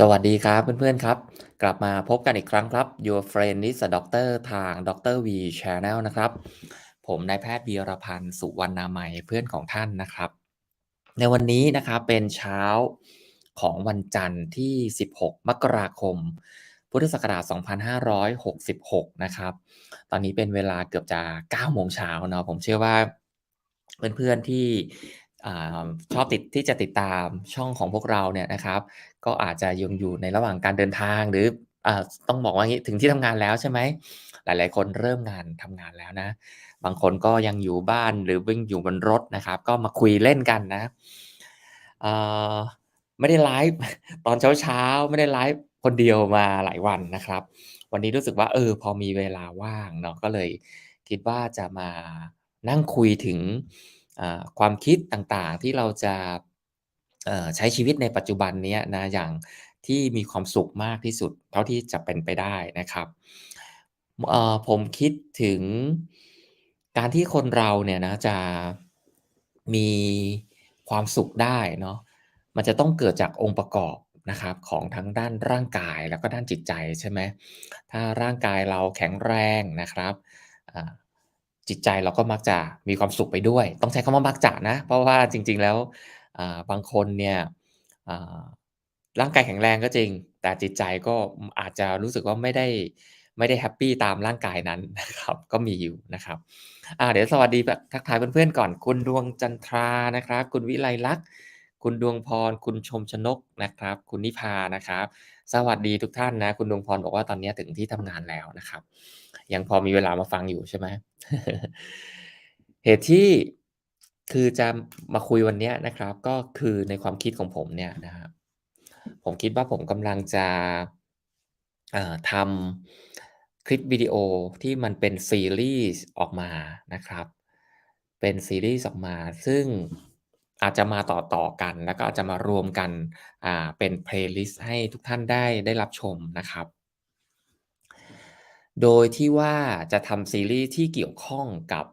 สวัสดีครับเพื่อนๆครับ กลับมาพบกันอีกครั้งครับ Your Friend is a Doctor ทาง Dr. V Channel นะครับ ผมนายแพทย์วีรพันธ์สุวรรณามัยเพื่อนของท่านนะครับ ในวันนี้นะครับเป็นเช้าของวันจันทร์ที่ 16 มกราคม พุทธศักราช 2566 นะครับ ตอนนี้เป็นเวลาเกือบจะ9โมงเช้าเนาะผมเชื่อว่าเพื่อนๆที่ชอบติดที่จะติดตามช่องของพวกเราเนี่ยนะครับ ก็อาจจะยังอยู่ในระหว่างการเดินทางหรืออต้องบอกว่างี้ถึงที่ทำงานแล้วใช่ไหมหลาย ๆ คนเริ่มงานทำงานแล้วนะ บางคนก็ยังอยู่บ้านหรือวิ่งอยู่บนรถนะครับ ก็มาคุยเล่นกันนะไม่ได้ไลฟ์ตอนเช้าๆไม่ได้ไลฟ์คนเดียวมาหลายวันนะครับ วันนี้รู้สึกว่าเออพอมีเวลาว่างเนาะก็เลยคิดว่าจะมานั่งคุยถึงความคิดต่างๆ ที่เราจะ ใช้ชีวิตในปัจจุบันนี้นะอย่างที่มีความสุขมากที่สุด เท่าที่จะเป็นไปได้นะครับผมคิดถึงการที่คนเราเนี่ยนะจะมีความสุขได้เนาะมันจะต้องเกิดจากองค์ประกอบนะครับของทั้งด้านร่างกายแล้วก็ด้านจิตใจใช่ไหมถ้าร่างกายเราแข็งแรงนะครับจิตใจเราก็มักจะมีความสุขไปด้วย ต้องใช้คำว่ามักจะนะ เพราะว่าจริงๆแล้ว บางคนเนี่ยร่างกายแข็งแรงก็จริง แต่จิตใจก็อาจจะรู้สึกว่าไม่ได้ไม่ได้แฮปปี้ตามร่างกายนั้นนะครับก็มีอยู่นะครับเดี๋ยวสวัสดีแบบทักทายเพื่อนๆก่อน คุณดวงจันทรานะครับ คุณวิไลลักษณ์คุณดวงพร คุณชมชนกนะครับ คุณนิพานะครับ สวัสดีทุกท่านนะ คุณดวงพรบอกว่าตอนนี้ถึงที่ทำงานแล้วนะครับ ยังพอมีเวลามาฟังอยู่ใช่ไหมเหตุที่ คือจะมาคุยวันนี้นะครับ ก็คือในความคิดของผมเนี่ยนะครับผมคิดว่าผมกำลังจะทำคลิปวิดีโอที่มันเป็นซีรีส์ออกมานะครับ เป็นซีรีส์ออกมา ซึ่งอาจจะมาต่อๆกัน แล้วก็อาจจะมารวมกันเป็นเพลย์ลิสต์ให้ทุกท่านได้ได้รับชมนะครับ โดยที่ว่าจะทำซีรีส์ที่เกี่ยวข้องกับ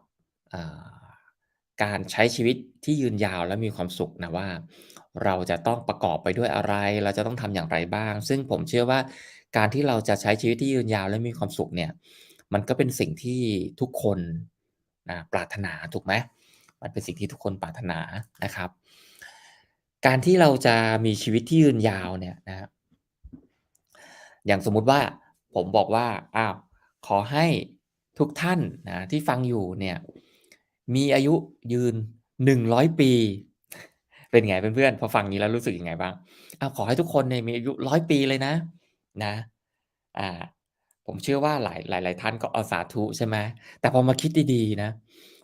การใช้ชีวิตที่ยืนยาวและมีความสุขนะว่า เราจะต้องประกอบไปด้วยอะไร เราจะต้องทำอย่างไรบ้าง ซึ่งผมเชื่อว่าการที่เราจะใช้ชีวิตที่ยืนยาวและมีความสุขเนี่ย มันก็เป็นสิ่งที่ทุกคนนะปรารถนาถูกไหมมันเป็นสิ่งที่ทุกคนปรารถนานะครับ การที่เราจะมีชีวิตที่ยืนยาวเนี่ยนะอย่างสมมุติว่าผมบอกว่าอ้าวขอให้ทุกท่านนะที่ฟังอยู่เนี่ย มีอายุยืน100ปี เป็นไงเพื่อนๆพอฟังนี้แล้วรู้สึกยังไงบ้างเอาขอให้ทุกคนเนี่ยมีอายุร้อยปีเลยนะ นะ อ่า ผมเชื่อว่าหลายหลายหลายท่านก็เอาสาธุใช่ไหมแต่พอมาคิดดีๆนะ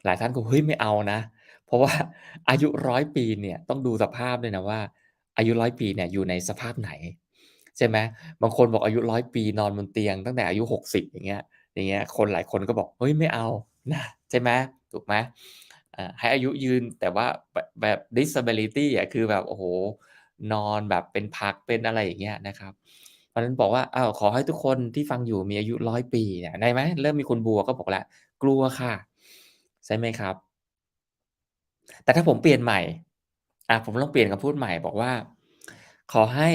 หลายท่านก็เฮ้ยไม่เอานะ เพราะว่าอายุร้อยปีเนี่ยต้องดูสภาพเลยนะว่า อายุร้อยปีเนี่ยอยู่ในสภาพไหนใช่ไหมบางคนบอกอายุร้อยปีนอนบนเตียงตั้งแต่อายุหกสิบอย่างเงี้ย อย่างเงี้ย คนหลายคนก็บอกเฮ้ยไม่เอานะใช่ไหม ถูกไหมให้อายุยืนแต่ว่าแบบ disability อะคือแบบโอ้โหนอนแบบเป็นพักเป็นอะไรอย่างเงี้ยนะครับเพราะนั้นบอกว่าอ้าวขอให้ทุกคนที่ฟังอยู่มีอายุร้อยปีเนี่ยได้ไหมเริ่มมีคนบัวก็บอกแล้วกลัวค่ะ ใช่ไหมครับ แต่ถ้าผมเปลี่ยนใหม่อะผมลองเปลี่ยนคำพูดใหม่บอกว่า ขอให้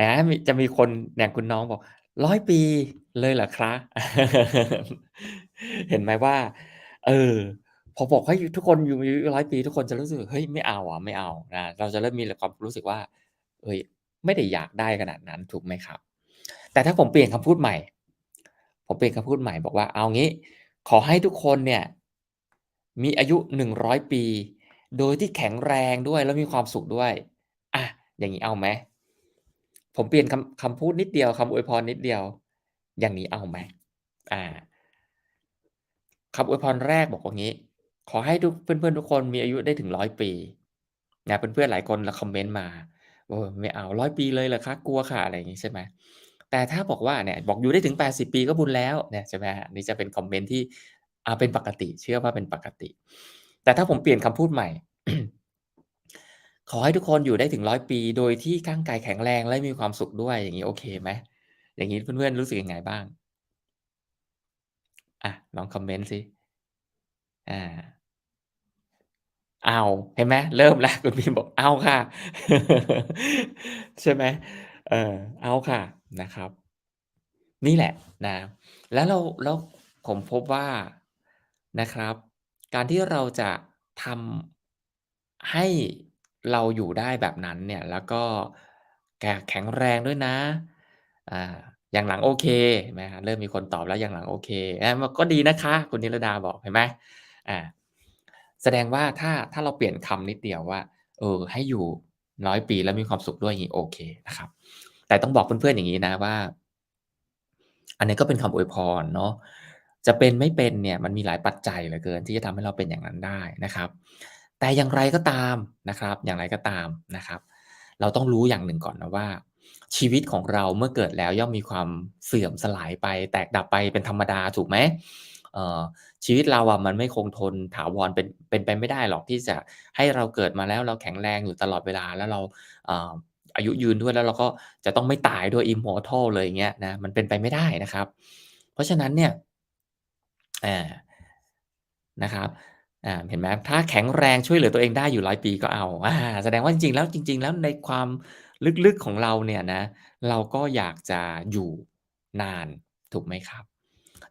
นะจะมีคนอย่างคุณน้องบอกร้อยปีเลยเหรอคะเห็นไหมว่า เออ พอบอกให้ทุกคนอยู่อายุร้อยปี ทุกคนจะรู้สึกเฮ้ยไม่เอาอะไม่เอานะเราจะเริ่มมีความรู้สึกว่าเฮ้ยไม่ได้อยากได้ขนาดนั้นถูกไหมครับ แต่ถ้าผมเปลี่ยนคำพูดใหม่ ผมเปลี่ยนคำพูดใหม่บอกว่าเอางี้ ขอให้ทุกคนเนี่ย มีอายุหนึ่งร้อยปี โดยที่แข็งแรงด้วยแล้วมีความสุขด้วยอะอย่างนี้เอาไหมผมเปลี่ยนคำคำพูดนิดเดียวคำอวยพรนิดเดียว อย่างนี้เอาไหมอ่า คำอวยพรแรกบอกว่างี้ ขอให้ทุกเพื่อนๆทุกคนมีอายุได้ถึงร้อยปีนะเพื่อนๆหลายคนคอมเมนต์มาโอ้ไม่เอาร้อยปีเลยเหรอคะกลัวค่ะอะไรอย่างนี้ใช่ไหมแต่ถ้าบอกว่าเนี่ยบอกอยู่ได้ถึงแปดสิบปีก็บุญแล้วเนี่ยใช่ไหมฮะนี่จะเป็นคอมเมนต์ที่อาเป็นปกติ เชื่อว่าเป็นปกติ แต่ถ้าผมเปลี่ยนคำพูดใหม่ ขอให้ทุกคนอยู่ได้ถึงร้อยปี โดยที่ร่างกายแข็งแรงและมีความสุขด้วยอย่างนี้โอเคไหมอย่างนี้เพื่อนๆรู้สึกยังไงบ้าง อะ ลองคอมเมนต์สิ อ่าเอาเห็นไหมเริ่มแล้วคุณพิมพ์บอกเอาค่ะ ใช่ไหมเออเอาค่ะนะครับ นี่แหละนะ แล้วเราแล้วผมพบว่านะครับ การที่เราจะทำให้เราอยู่ได้แบบนั้นเนี่ย แล้วก็แกแข็งแรงด้วยนะอ่า อย่างหลังโอเคเห็นไหมครับเริ่มมีคนตอบแล้วอย่างหลังโอเคอาบอกก็ดีนะคะ คุณนิรดาบอกเห็นไหมอ่าแสดงว่าถ้าถ้าเราเปลี่ยนคำนิดเดียวว่า เออ ให้อยู่100ปีแล้วมีความสุขด้วยอย่างงี้โอเคนะครับ แต่ต้องบอกเพื่อนๆอย่างงี้นะว่า อันนี้ก็เป็นคำอวยพรเนาะจะเป็นไม่เป็นเนี่ยมันมีหลายปัจจัยเหลือเกิน ที่จะทำให้เราเป็นอย่างนั้นได้นะครับ แต่อย่างไรก็ตามนะครับ อย่างไรก็ตามนะครับ เราต้องรู้อย่างหนึ่งก่อนนะว่า ชีวิตของเราเมื่อเกิดแล้วย่อมมีความเสื่อมสลายไป แตกดับไปเป็นธรรมดาถูกไหมชีวิตเราอะมันไม่คงทนถาวรเป็นเป็นไปไม่ได้หรอกที่จะให้เราเกิดมาแล้วเราแข็งแรงอยู่ตลอดเวลาแล้วเราอายุยืนด้วยแล้วเราก็จะต้องไม่ตายด้วย immortal เลยอย่างเงี้ยนะมันเป็นไปไม่ได้นะครับ เพราะฉะนั้นเนี่ยนะครับเห็นไหมถ้าแข็งแรงช่วยเหลือตัวเองได้อยู่100ปีก็เอาอาแสดงว่าจริงๆแล้วจริง ๆ แล้วในความ ลึกๆของเราเนี่ยนะเราก็อยากจะอยู่นานถูกไหมครับ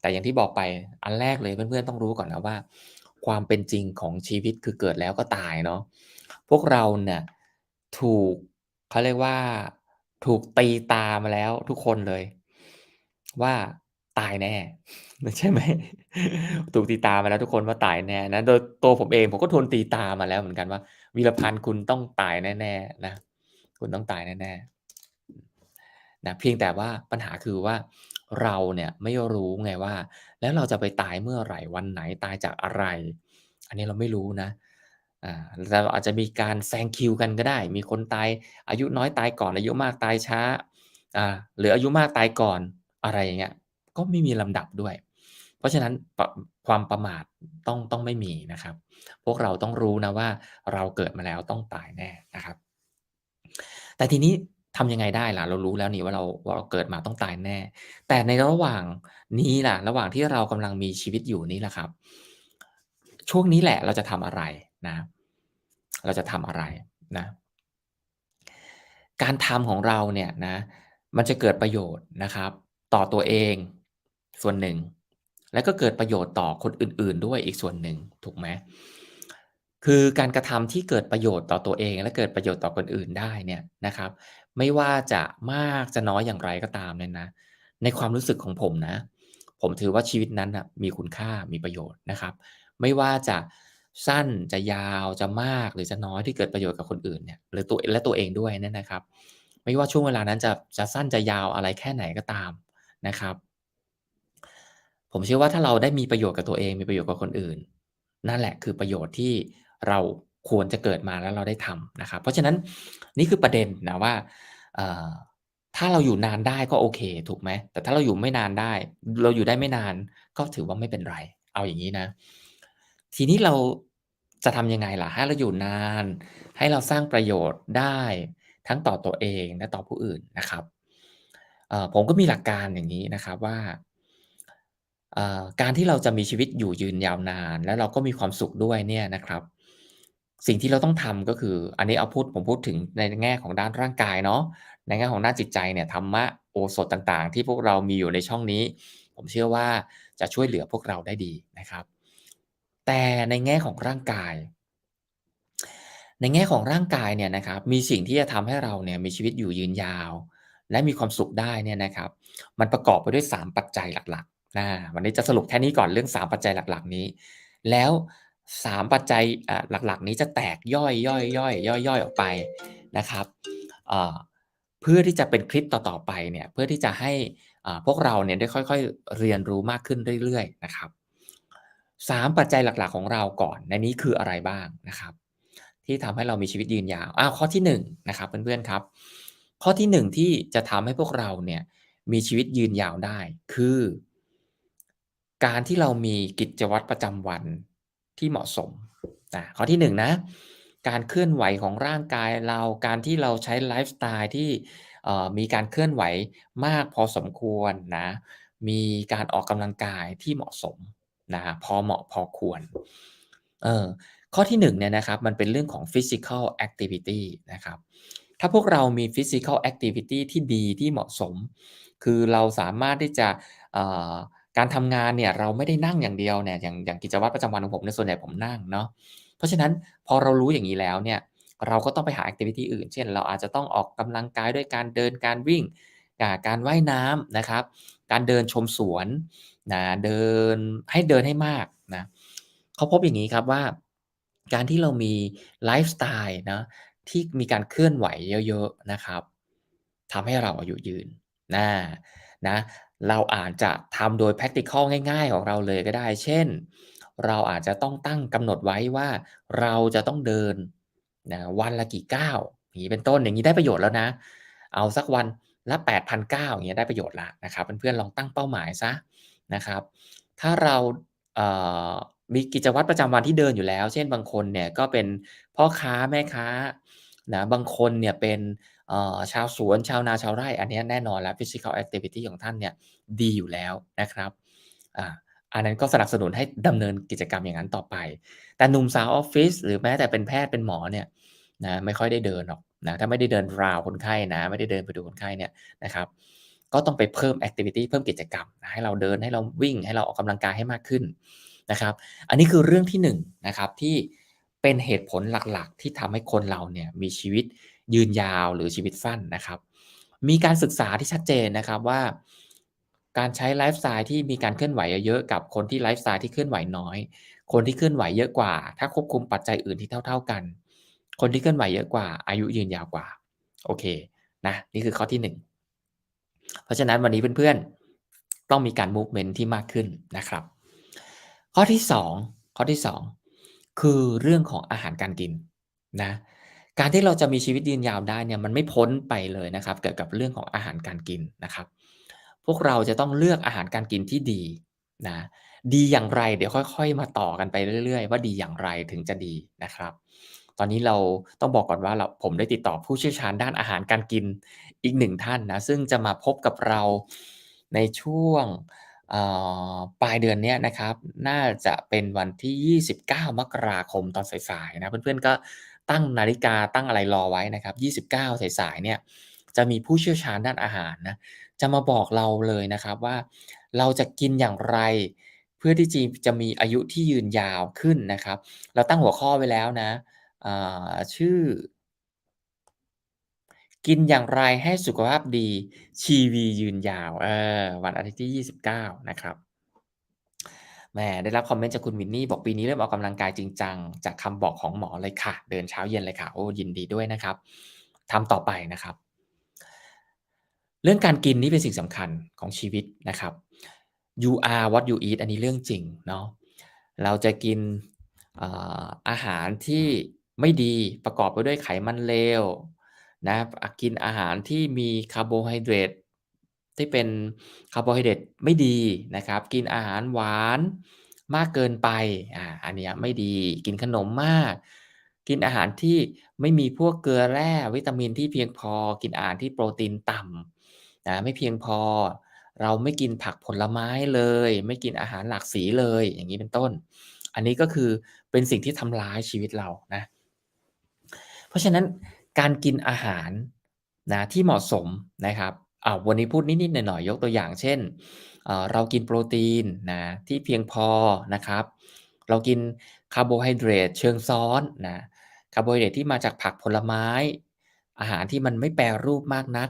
แต่อย่างที่บอกไปอันแรกเลยเพื่อนๆต้องรู้ก่อนนะว่า ความเป็นจริงของชีวิตคือเกิดแล้วก็ตายเนาะพวกเราเนี่ยถูกเขาเรียกว่าถูกตีตามาแล้วทุกคนเลย ว่าตายแน่ใช่ไหมถูกตีตามาแล้วทุกคนว่าตายแน่นะโดยตัวผมเองผมก็โดนตีตามาแล้วเหมือนกันว่า"วีรพันธ์คุณต้องตายแน่ๆนะ คุณต้องตายแน่ๆ"นะเพียงแต่ว่าปัญหาคือว่าเราเนี่ยไม่รู้ไงว่า แล้วเราจะไปตายเมื่อไหร่วันไหนตายจากอะไร อันนี้เราไม่รู้นะเราอาจจะมีการแซงคิวกันก็ได้ มีคนตายอายุน้อยตายก่อนอายุมากตายช้าหรืออายุมากตายก่อนอะไรอย่างเงี้ยก็ไม่มีลำดับด้วย เพราะฉะนั้นความประมาทต้องต้องไม่มีนะครับ พวกเราต้องรู้นะว่าเราเกิดมาแล้วต้องตายแน่นะครับ แต่ทีนี้ทำยังไงได้ล่ะ เรารู้แล้วนี่ว่าเราว่าเราเกิดมาต้องตายแน่ แต่ในระหว่างนี้ล่ะ ระหว่างที่เรากำลังมีชีวิตอยู่นี่แหละครับ ช่วงนี้แหละเราจะทำอะไรนะ เราจะทำอะไรนะ การทำของเราเนี่ยนะ มันจะเกิดประโยชน์นะครับ ต่อตัวเองส่วนหนึ่ง แล้วก็เกิดประโยชน์ต่อคนอื่น ๆ ด้วยอีกส่วนหนึ่งถูกไหม คือการกระทำที่เกิดประโยชน์ต่อตัวเอง และเกิดประโยชน์ต่อคนอื่นได้เนี่ยนะครับ ไม่ว่าจะมากจะน้อยอย่างไรก็ตามเนี่ยนะ ในความรู้สึกของผมนะ ผมถือว่าชีวิตนั้นน่ะมีคุณค่ามีประโยชน์นะครับ ไม่ว่าจะสั้นจะยาวจะมากหรือจะน้อยที่เกิดประโยชน์กับคนอื่นเนี่ยหรือตัวและตัวเองด้วยเนี่ยนะครับ ไม่ว่าช่วงเวลานั้นจะจะสั้นจะยาวอะไรแค่ไหนก็ตามนะครับ ผมเชื่อว่าถ้าเราได้มีประโยชน์กับตัวเองมีประโยชน์กับคนอื่น นั่นแหละคือประโยชน์ที่ เราควรจะเกิดมาแล้วเราได้ทำนะครับ เพราะฉะนั้นนี่คือประเด็นนะว่าถ้าเราอยู่นานได้ก็โอเค ถูกไหม แต่ถ้าเราอยู่ไม่นานได้ เราอยู่ได้ไม่นานก็ถือว่าไม่เป็นไร เอาอย่างงี้นะ ทีนี้เราจะทำยังไงล่ะ ให้เราอยู่นาน ให้เราสร้างประโยชน์ได้ทั้งต่อตัวเองและต่อผู้อื่นนะครับผมก็มีหลักการอย่างงี้นะครับว่าการที่เราจะมีชีวิตอยู่ยืนยาวนาน แล้วเราก็มีความสุขด้วยเนี่ยนะครับ สิ่งที่เราต้องทำก็คือ อันนี้เอาพูดผมพูดถึงในแง่ของด้านร่างกายเนาะในแง่ของด้านจิตใจเนี่ยธรรมะโอสถต่างๆ ที่พวกเรามีอยู่ในช่องนี้ ผมเชื่อว่าจะช่วยเหลือพวกเราได้ดีนะครับ แต่ในแง่ของร่างกาย ในแง่ของร่างกายเนี่ยนะครับ มีสิ่งที่จะทำให้เราเนี่ยมีชีวิตอยู่ยืนยาว และมีความสุขได้เนี่ยนะครับ มันประกอบไปด้วย 3 ปัจจัยหลักๆอาวันนี้จะสรุปแค่นี้ก่อนเรื่อง 3 ปัจจัยหลัก ๆ นี้ แล้ว 3ปัจจัยหลักๆ นี้จะแตกย่อยๆๆย่อยๆอยออกไปนะครับเพื่อที่จะเป็นคลิปต่อๆไปเนี่ยเพื่อที่จะให้พวกเราเนี่ยได้ค่อยๆ เรียนรู้มากขึ้นเรื่อยๆนะครับ3ปัจจัยหลักๆ ของเราก่อนในนี้คืออะไรบ้างนะครับ ที่ทำให้เรามีชีวิตยืนยาวอ้าวข้อที่1นนะครับเพื่อนๆครับ ข้อที่ 1 ที่จะทำให้พวกเราเนี่ยมีชีวิตยืนยาวได้คือ การที่เรามีกิจวัตรประจำวัน ที่เหมาะสมอ่าข้อที่1นนะการเคลื่อนไหวของร่างกายเราการที่เราใช้ไลฟ์สไตล์ที่มีการเคลื่อนไหวมากพอสมควรนะมีการออกกำลังกายที่เหมาะสมนะพอเหมาะพอควรเออข้อที่1เนี่ยนะครับมันเป็นเรื่องของ Physical Activity นะครับถ้าพวกเรามี Physical Activity ที่ดีที่เหมาะสม คือเราสามารถที่จะ การทำงานเนี่ยเราไม่ได้นั่งอย่างเดียวเนี่ยอย่างอย่างกิจวัตรประจำวันของผมเนี่ยส่วนใหญ่ผมนั่งเนาะเพราะฉะนั้นพอเรารู้อย่างงี้แล้วเนี่ยเราก็ต้องไปหาแอกทิวิตี้อื่น เช่น เราอาจจะต้องออกกำลังกายด้วยการเดินการวิ่ง การว่ายน้ำนะครับ การเดินชมสวนนะเดินให้เดินให้มากนะเขาพบอย่างงี้ครับว่า การที่เรามีไลฟ์สไตล์เนาะที่มีการเคลื่อนไหวเยอะ ๆนะครับทำให้เราอายุยืนอานะ เราอาจจะทำโดย practical ง่าย ๆ ของเราเลยก็ได้ เช่น เราอาจจะต้องตั้งกำหนดไว้ว่าเราจะต้องเดินนะวันละกี่ก้าวอย่างงี้เป็นต้นอย่างงี้ได้ประโยชน์แล้วนะ เอาสักวันละ8,000ก้าวอย่างเงี้ยได้ประโยชน์ล้วนะครับเพื่อนๆลองตั้งเป้าหมายเสียนะครับ ถ้าเรามีกิจวัตรประจำวันที่เดินอยู่แล้ว เช่นบางคนเนี่ยก็เป็นพ่อค้าแม่ค้านะบางคนเนี่ยเป็น ชาวสวนชาวนาชาวไร่ อันนี้แน่นอนแล้ว Physical Activity ของท่านเนี่ยดีอยู่แล้วนะครับอันนั้นก็สนับสนุนให้ดำเนินกิจกรรมอย่างนั้นต่อไป แต่หนุ่มสาวออฟฟิศหรือแม้แต่เป็นแพทย์เป็นหมอเนี่ยนะไม่ค่อยได้เดินหรอกนะถ้าไม่ได้เดินราวคนไข้นะไม่ได้เดินไปดูคนไข้เนี่ยนะครับก็ต้องไปเพิ่มแอกทิวิตีเพิ่มกิจกรรมให้เราเดินให้เราวิ่งให้เราออกกำลังกายให้มากขึ้นนะครับ อันนี้คือเรื่องที่1นะครับที่เป็นเหตุผลหลักๆ ที่ทำให้คนเราเนี่ยมีชีวิต ยืนยาวหรือชีวิตสั้นนะครับ มีการศึกษาที่ชัดเจนนะครับว่า การใช้ไลฟ์สไตล์ที่มีการเคลื่อนไหวเยอะๆกับคนที่ไลฟ์สไตล์ที่เคลื่อนไหวน้อย คนที่เคลื่อนไหวเยอะกว่า ถ้าควบคุมปัจจัยอื่นที่เท่า ๆกัน คนที่เคลื่อนไหวเยอะกว่า อายุยืนยาวกว่า โอเคนะนี่คือข้อที่ 1 เพราะฉะนั้นวันนี้เพื่อนๆต้องมีการมูฟเมนต์ที่มากขึ้นนะครับ ข้อที่ 2 ข้อที่ 2 คือเรื่องของอาหารการกินนะ การที่เราจะมีชีวิตยืนยาวได้เนี่ยมันไม่พ้นไปเลยนะครับ เกี่ยวกับเรื่องของอาหารการกินนะครับ พวกเราจะต้องเลือกอาหารการกินที่ดีนะดีอย่างไรเดี๋ยวค่อยๆ มาต่อกันไปเรื่อย ๆ ว่าดีอย่างไรถึงจะดีนะครับ ตอนนี้เราต้องบอกก่อนว่าเราผมได้ติดต่อผู้เชี่ยวชาญด้านอาหารการกินอีก1ท่านนะซึ่งจะมาพบกับเราในช่วงปลายเดือนนี้นะครับ น่าจะเป็นวันที่ 29 มกราคมตอนสายๆนะเพื่อนๆก็ ตั้งนาฬิกาตั้งอะไรรอไว้นะครับ 29 สายๆเนี่ยจะมีผู้เชี่ยวชาญด้านอาหารนะจะมาบอกเราเลยนะครับว่า เราจะกินอย่างไร เพื่อที่จีจะมีอายุที่ยืนยาวขึ้นนะครับ เราตั้งหัวข้อไว้แล้วนะชื่อ กินอย่างไรให้สุขภาพดีชีวียืนยาววันอาทิตย์ที่ 29 นะครับ แหมได้รับคอมเมนต์จากคุณวินนี่บอกปีนี้เริ่มออกกำลังกายจริงจังจากคำบอกของหมอเลยค่ะ เดินเช้าเย็นเลยค่ะ โอ้ยินดีด้วยนะครับทำต่อไปนะครับ เรื่องการกินนี่เป็นสิ่งสำคัญของชีวิตนะครับ You are what you eat อันนี้เรื่องจริงเนาะเราจะกินอาหารที่ไม่ดีประกอบไปด้วยไขมันเลวนะกินอาหารที่มีคาร์โบไฮเดรต ที่เป็นคาร์โบไฮเดรตไม่ดีนะครับ กินอาหารหวานมากเกินไปอ่าอันนี้ไม่ดีกินขนมมาก กินอาหารที่ไม่มีพวกเกลือแร่วิตามินที่เพียงพอ กินอาหารที่โปรตีนต่ำนะไม่เพียงพอ เราไม่กินผักผลไม้เลย ไม่กินอาหารหลากสีเลย อย่างงี้เป็นต้น อันนี้ก็คือเป็นสิ่งที่ทำร้ายชีวิตเรานะ เพราะฉะนั้นการกินอาหารนะที่เหมาะสมนะครับ อ้าววันนี้พูดนิด ๆ หน่อย ๆ ยกตัวอย่าง เช่น เอ่อ เรากินโปรตีนนะที่เพียงพอนะครับ เรากินคาร์โบไฮเดรตเชิงซ้อนนะ คาร์โบไฮเดรตที่มาจากผักผลไม้ อาหารที่มันไม่แปรรูปมากนัก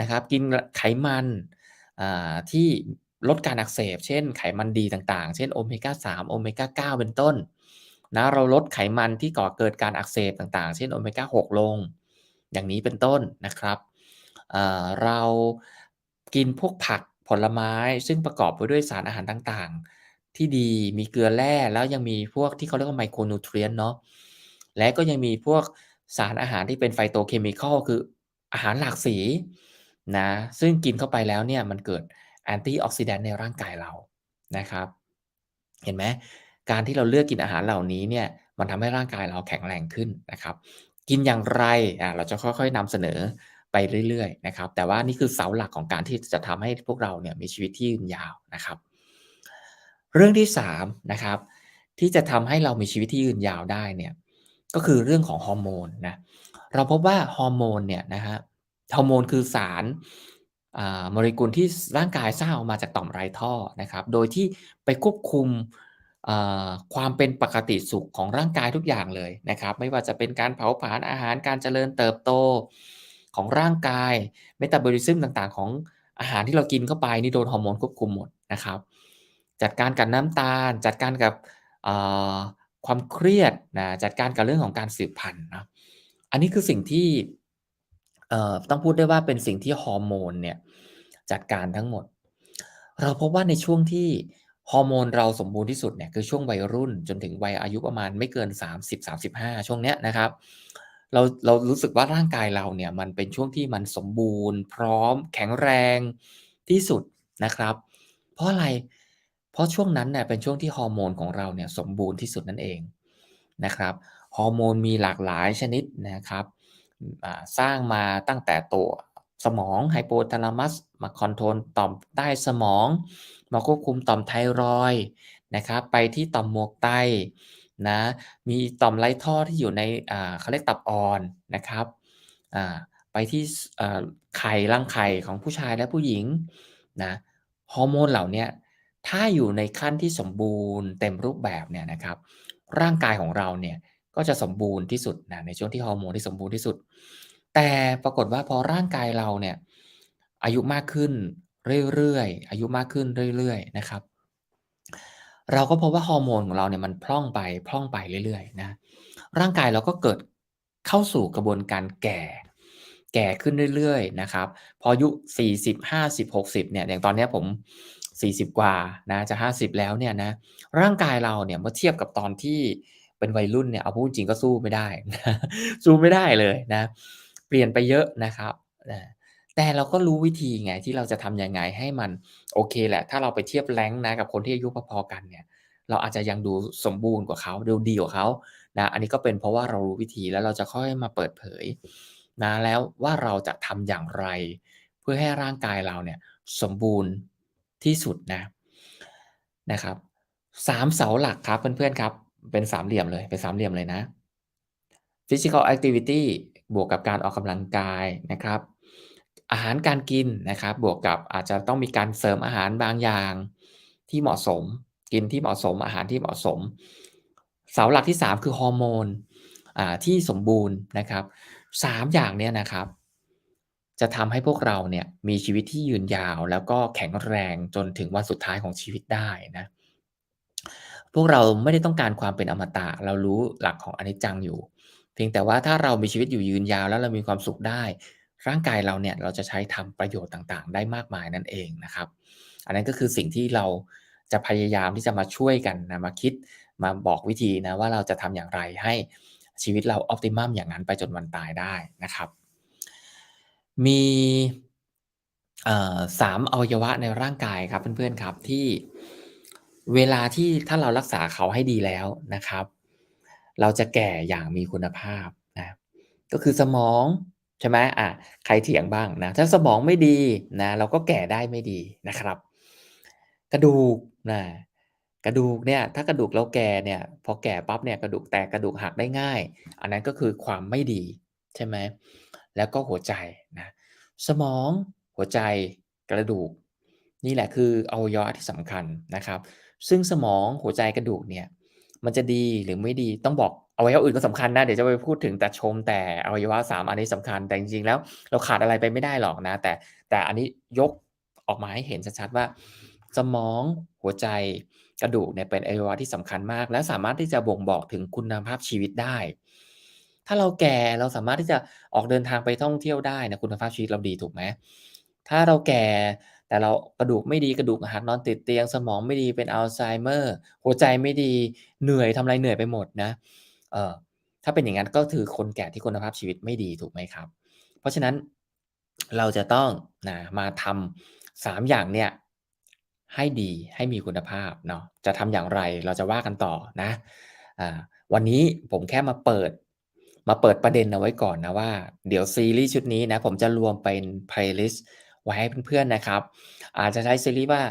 นะครับ กิน ล ไขมัน อ่า ที่ลดการอักเสบ เช่น ไขมันดีต่าง ๆ เช่น โอเมกา 3 โอเมกา 9 เป็นต้น นะ เราลดไขมันที่ก่อเกิดการอักเสบต่าง ๆ เช่น โอเมกา 6 ลง อย่างนี้เป็นต้นนะครับ เรากินพวกผักผลไม้ ซึ่งประกอบไปด้วยสารอาหารต่างๆ ที่ดีมีเกลือแร่แล้วยังมีพวกที่เขาเรียกว่า Micronutrient เนาะและก็ยังมีพวกสารอาหารที่เป็น Phytochemical คืออาหารหลากสีนะซึ่งกินเข้าไปแล้วเนี่ยมันเกิด Antioxidant ในร่างกายเรานะครับ เห็นไหมการที่เราเลือกกินอาหารเหล่านี้เนี่ยมันทำให้ร่างกายเราแข็งแรงขึ้นนะครับ กินอย่างไรอ่าเราจะค่อยๆนำเสนอ ไปเรื่อยๆนะครับ แต่ว่านี่คือเสาหลักของการที่จะทำให้พวกเราเนี่ยมีชีวิตที่ยืนยาวนะครับ เรื่องที่3นะครับที่จะทำให้เรามีชีวิตที่ยืนยาวได้เนี่ยก็คือเรื่องของฮอร์โมนนะเราพบว่าฮอร์โมนเนี่ยนะครับฮอร์โมนคือสารอ่าโมเลกุลที่ร่างกายสร้างออกมาจากต่อมไรท่อนะครับ โดยที่ไปควบคุมความเป็นปกติสุขของร่างกายทุกอย่างเลยนะครับ ไม่ว่าจะเป็นการเผาผลาญอาหารการเจริญเติบโต ของร่างกาย Metabolism ต่างๆ ของอาหารที่เรากินเข้าไปนี่โดนฮอร์โมนควบคุมหมดนะครับ จัดการกับน้ำตาล จัดการกับความเครียดนะจัดการกับเรื่องของการสืบพันธุ์นะอันนี้คือสิ่งที่ต้องพูดได้ว่าเป็นสิ่งที่ฮอร์โมนเนี่ยจัดการทั้งหมด เราพบว่าในช่วงที่ฮอร์โมนเราสมบูรณ์ที่สุดเนี่ยคือช่วงวัยรุ่นจนถึงวัยอายุประมาณไม่เกิน 30-35 ช่วงเนี้ยนะครับ เราเรารู้สึกว่าร่างกายเราเนี่ยมันเป็นช่วงที่มันสมบูรณ์ พร้อมแข็งแรงที่สุดนะครับ เพราะอะไรเพราะช่วงนั้นเนี่ยเป็นช่วงที่ฮอร์โมนของเราเนี่ยสมบูรณ์ที่สุดนั่นเองนะครับฮอร์โมนมีหลากหลายชนิดนะครับสร้างมาตั้งแต่ตัวสมอง Hypothalamus มาคอนโทรลต่อมใต้สมอง มาควบคุมต่อมไทรอยนะครับ ไปที่ต่อมหมวกไต นะ มีต่อมไร้ท่อที่อยู่ในเขาเรียกตับอ่อนนะครับไปที่ไข่รังไข่ของผู้ชายและผู้หญิงนะฮอร์โมนเหล่านี้ถ้าอยู่ในขั้นที่สมบูรณ์เต็มรูปแบบเนี่ยนะครับ ร่างกายของเราเนี่ยก็จะสมบูรณ์ที่สุดนะในช่วงที่ฮอร์โมนที่สมบูรณ์ที่สุด แต่ปรากฏว่าพอร่างกายเราเนี่ยอายุมากขึ้นเรื่อยๆอายุมากขึ้นเรื่อยๆนะครับ เราก็พบว่าฮอร์โมนของเราเนี่ยมันพร่องไปพร่องไปเรื่อยๆนะร่างกายเราก็เกิดเข้าสู่กระบวนการแก่ แก่ขึ้นเรื่อยๆนะครับพออายุ 40 50 60เนี่ยอย่างตอนนี้ผม 40 กว่านะจะ 50 แล้วเนี่ยนะร่างกายเราเนี่ยเมื่อเทียบกับตอนที่เป็นวัยรุ่นเนี่ยเอาพูดจริงก็สู้ไม่ได้ สู้ไม่ได้เลยนะ เปลี่ยนไปเยอะนะครับอา แต่เราก็รู้วิธีไงที่เราจะทำยังไงให้มันโอเคแหละ ถ้าเราไปเทียบ rank นะกับคนที่อายุพอๆกันเนี่ยเราอาจจะยังดูสมบูรณ์กว่าเขาดูดีกว่าเขานะอันนี้ก็เป็นเพราะว่าเรารู้วิธีแล้วเราจะค่อยมาเปิดเผยนะแล้วว่าเราจะทำอย่างไร เพื่อให้ร่างกายเราเนี่ยสมบูรณ์ที่สุดนะนะครับ3เสาหลักครับเพื่อนๆครับ เป็นสามเหลี่ยมเลยเป็นสามเหลี่ยมเลยนะ Physical Activity บวกกับการออกกำลังกายนะครับ อาหารการกินนะครับ บวกกับอาจจะต้องมีการเสริมอาหารบางอย่างที่เหมาะสม กินที่เหมาะสมอาหารที่เหมาะสม เสาหลักที่ 3 คือฮอร์โมนอ่าที่สมบูรณ์นะครับ3อย่างเนี้ยนะครับ จะทำให้พวกเราเนี่ยมีชีวิตที่ยืนยาว แล้วก็แข็งแรงจนถึงวันสุดท้ายของชีวิตได้นะพวกเราไม่ได้ต้องการความเป็นอมตะเรารู้หลักของอนิจจังอยู่ เพียงแต่ว่าถ้าเรามีชีวิตอยู่ยืนยาวแล้วเรามีความสุขได้ ร่างกายเราเนี่ยเราจะใช้ทำประโยชน์ต่างๆ ได้มากมายนั่นเองนะครับ อันนั้นก็คือสิ่งที่เราจะพยายามที่จะมาช่วยกันนะมาคิดมาบอกวิธีนะว่าเราจะทำอย่างไรให้ชีวิตเราออปติมัมอย่างนั้นไปจนวันตายได้นะครับ มีเอ่อวัยวะในร่างกายครับเพื่อนๆครับที่เวลาที่ถ้าเรารักษาเขาให้ดีแล้วนะครับ เราจะแก่อย่างมีคุณภาพนะก็คือสมอง ช่ไหมอาใครเถียงบ้างนะ ถ้าสมองไม่ดีนะ เราก็แก่ได้ไม่ดีนะครับ กระดูกนะกระดูกเนี่ย ถ้ากระดูกเราแก่เนี่ย พอแก่ปั๊บเนี่ยกระดูกแตกกระดูกหักได้ง่าย อันนั้นก็คือความไม่ดีใช่ไหมแล้วก็หัวใจนะสมองหัวใจกระดูก นี่แหละคืออวัยวะที่สำคัญนะครับ ซึ่งสมองหัวใจกระดูกเนี่ย มันจะดีหรือไม่ดีต้องบอก อวัยวะอื่นก็สำคัญนะเดี๋ยวจะไปพูดถึงแต่ชมแต่อวัยวะ3อันนี้สำคัญแต่จริงๆแล้วเราขาดอะไรไปไม่ได้หรอกนะ แต่แต่อันนี้ยกออกมาให้เห็นชัดๆว่า สมองหัวใจกระดูกเนี่ยเป็นอวัยวะที่สำคัญมาก และสามารถที่จะบ่งบอกถึงคุณภาพชีวิตได้ ถ้าเราแก่เราสามารถที่จะออกเดินทางไปท่องเที่ยวได้นะคุณภาพชีวิตเราดีถูกไหมถ้าเราแก่แต่เรากระดูกไม่ดีกระดูกหักนอนติดเตียง สมองไม่ดีเป็นอัลไซเมอร์ หัวใจไม่ดีเหนื่อยทำอะไรเหนื่อยไปหมดนะ เออถ้าเป็นอย่างงั้นก็คือคนแก่ที่คุณภาพชีวิตไม่ดีถูกไหมครับ เพราะฉะนั้นเราจะต้องนะมาทำ3อย่างเนี่ยให้ดีให้มีคุณภาพเนาะจะทำอย่างไรเราจะว่ากันต่อนะอวันนี้ผมแค่มาเปิด มาเปิดประเด็นเอาไว้ก่อนนะว่า เดี๋ยวซีรีส์ชุดนี้นะผมจะรวมเป็น Playlist ไว้ให้เพื่อนๆนะครับ อาจจะใช้ซีรีส์ว่า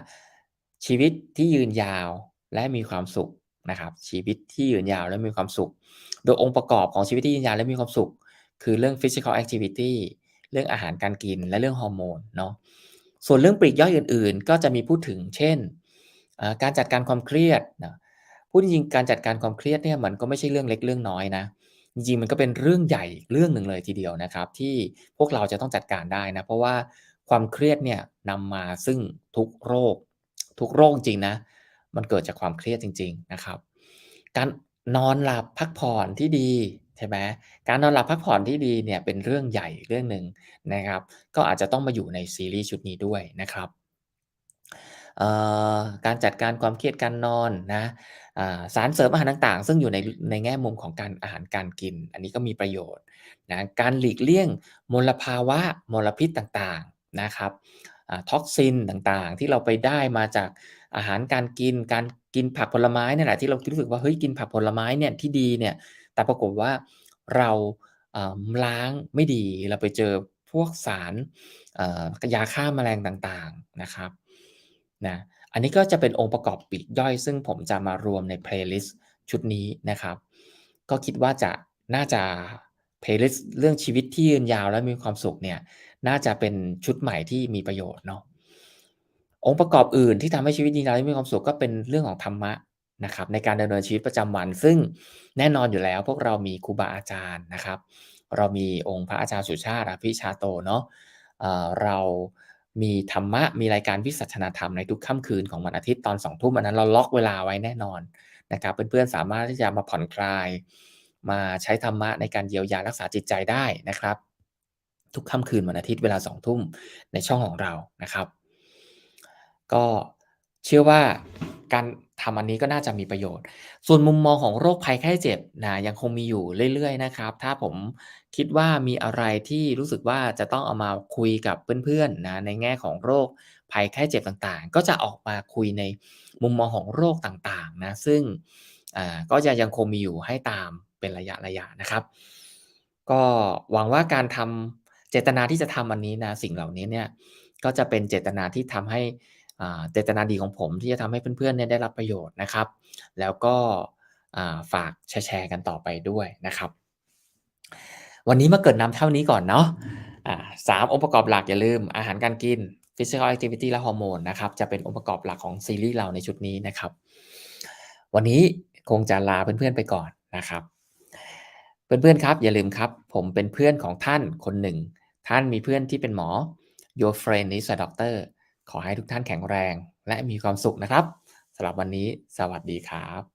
ชีวิตที่ยืนยาวและมีความสุข นะครับชีวิตที่ยืนยาวและมีความสุข โดยองค์ประกอบของชีวิตที่ยืนยาวและมีความสุข คือเรื่อง physical activity เรื่องอาหารการกินและเรื่องฮอร์โมนเนาะส่วนเรื่องปลีกย่อยอื่น ๆ ก็จะมีพูดถึงเช่น การจัดการความเครียดนะพูดจริงๆการจัดการความเครียดเนี่ยมันก็ไม่ใช่เรื่องเล็กเรื่องน้อยนะจริงๆมันก็เป็นเรื่องใหญ่เรื่องหนึ่งเลยทีเดียวนะครับ ที่พวกเราจะต้องจัดการได้นะเพราะว่าความเครียดเนี่ยนำมาซึ่งทุกโรค ทุกโรคจริงนะ มันเกิดจากความเครียดจริง ๆนะครับ การนอนหลับพักผ่อนที่ดีใช่ไหมการนอนหลับพักผ่อนที่ดีเนี่ยเป็นเรื่องใหญ่เรื่องหนึ่งนะครับ ก็อาจจะต้องมาอยู่ในซีรีส์ชุดนี้ด้วยนะครับการจัดการความเครียดการนอนนะสารเสริมอาหารต่างๆ ซึ่งอยู่ในในแง่มุมของการอาหารการกิน อันนี้ก็มีประโยชน์นะการหลีกเลี่ยงมลภาวะมลพิษต่างๆนะครับท็อกซินต่างๆ ที่เราไปได้มาจาก อาหารการกินการกินผักผลไม้นี่แหละที่เรารู้สึกว่าเฮ้ยกินผักผลไม้เนี่ยที่ดีเนี่ยแต่ปรากฏว่าเราล้างไม่ดีเราไปเจอพวกสารยาฆ่าแมลงต่างๆนะครับนะอันนี้ก็จะเป็นองค์ประกอบปีกย่อย ซึ่งผมจะมารวมในเพลย์ลิสต์ชุดนี้นะครับ ก็คิดว่าจะน่าจะเพลย์ลิสต์เรื่องชีวิตที่ยืนยาวและมีความสุขเนี่ยน่าจะเป็นชุดใหม่ที่มีประโยชน์เนาะ องค์ประกอบอื่นที่ทำให้ชีวิตยืนาวและมีความสุขก็เป็นเรื่องของธรรมะนะครับในการดำเนินชีวิตประจำวัน ซึ่งแน่นอนอยู่แล้วพวกเรามีครูบาอาจารย์นะครับ เรามีองค์พระอาจารย์สุชาติอภิชาโตเนาะเรามีธรรมะมีรายการวิสัชนาธรรมในทุกค่ำคืนของวันอาทิตย์ตอนสองทุ่มอันนั้นเราล็อกเวลาไว้แน่นอนนะครับเพื่อนๆสามารถที่จะมาผ่อนคลาย มาใช้ธรรมะในการเยียวยารักษาจิตใจได้นะครับ ทุกค่ำคืนวันอาทิตย์เวลาสองทุ่มในช่องของเรานะครับ ก็เชื่อว่าการทำอันนี้ก็น่าจะมีประโยชน์ ส่วนมุมมองของโรคภัยไข้เจ็บนะยังคงมีอยู่เรื่อยๆนะครับ ถ้าผมคิดว่ามีอะไรที่รู้สึกว่าจะต้องเอามาคุยกับเพื่อนๆนะในแง่ของโรคภัยไข้เจ็บต่างๆ ก็จะออกมาคุยในมุมมองของโรคต่างๆนะซึ่งก็จะยังคงมีอยู่ให้ตามเป็นระยะๆนะครับ ก็หวังว่าการทำเจตนาที่จะทำอันนี้นะสิ่งเหล่านี้เนี่ยก็จะเป็นเจตนาที่ทำให้ เจตนาดีของผมที่จะทำให้เพื่อนๆเนี่ยได้รับประโยชน์นะครับ แล้วก็ฝากแชร์กันต่อไปด้วยนะครับ วันนี้มาเกิดนำเท่านี้ก่อนเนาะสามองค์ประกอบหลักอย่าลืมอาหารการกิน physical activity และฮอร์โมนนะครับจะเป็นองค์ประกอบหลักของซีรีส์เราในชุดนี้นะครับ วันนี้คงจะลาเพื่อนๆไปก่อนนะครับ เพื่อนๆครับอย่าลืมครับ ผมเป็นเพื่อนของท่านคนหนึ่ง ท่านมีเพื่อนที่เป็นหมอ your friend is a doctor ขอให้ทุกท่านแข็งแรง และมีความสุขนะครับสำหรับวันนี้ สวัสดีครับ